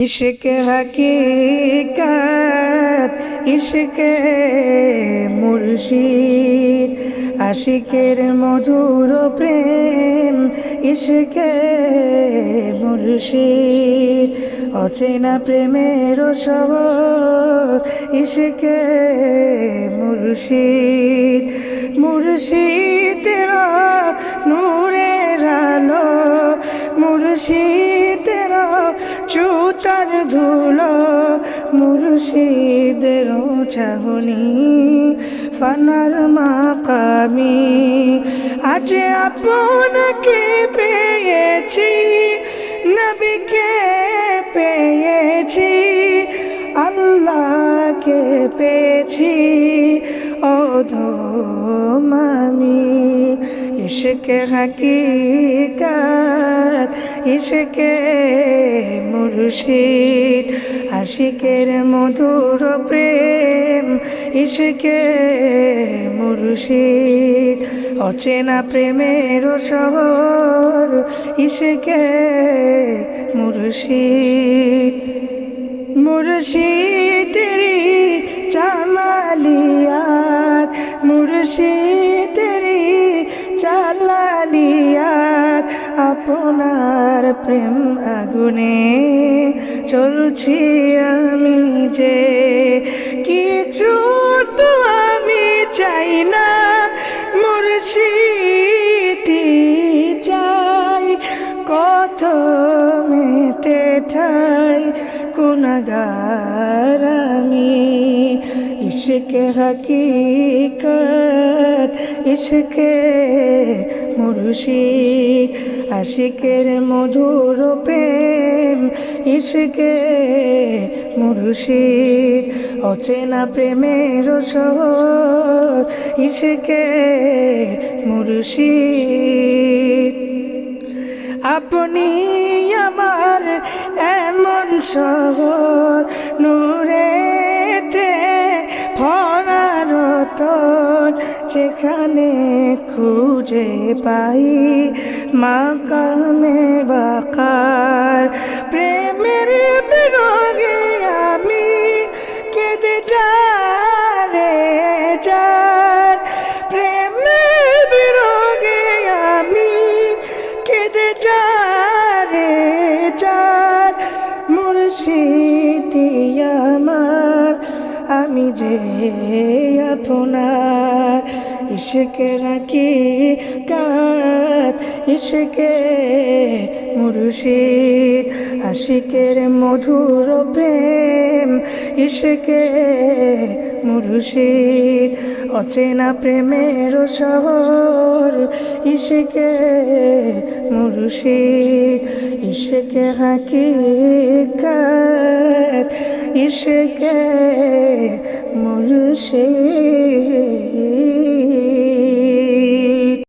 इश्क हकीकत इश्क মুর্শিদ আশিকের মধুর প্রেম ইশকে মুর্শিদ অচেনা প্রেমের শহর ইশকে মুর্শিদ মুর্শিদের নূরের মুর্শিদের চাহনি ফানার মাকামি। আজ আপনাকে পেয়েছি নবীকে পেয়েছি আল্লাহকে পেয়েছি অধমামি ইশকে হাকিকাত। ইশকে মুর্শিদ, আশিকের মধুর প্রেম, ইশকে মুর্শিদ। অচেনা প্রেমের শহর, ইশকে মুর্শিদ। মুর্শিদেরি চামালিয়ার মুর্শিদেরি চালালিয়ার আপনার প্রেম আগুনে চলছি আমি যে কিছু তো আমি চাই না মুর্শিদি চাই, কত মেতে ঠাই, গুণাগার আমি। ইশকে হাকিকত, ইশকে মুর্শিদ, আশিকের মধুর প্রেম, ইশকে মুর্শিদ, অচেনা প্রেমের শহর, ইশকে মুর্শিদ। আপনি আমার এমন শহর রতন যেখানে খুঁজে পাই। মাকামে বাকার প্রেমের বিরোগে আমি কেঁদে যারে যার। প্রেমের বিরোগে আমি কেঁদে যারে যার। মুর্শিদি আমার আমি যে আপনার ইশকে রাখি কাত ইশকে মুরশিদ আশিকের মধুর প্রেম ইশকে মুর্শিদ অচেনা প্রেমের শহর ইশকে মুরুষিদ ইশকে হাকিকত ইশকে মুর্শিদ।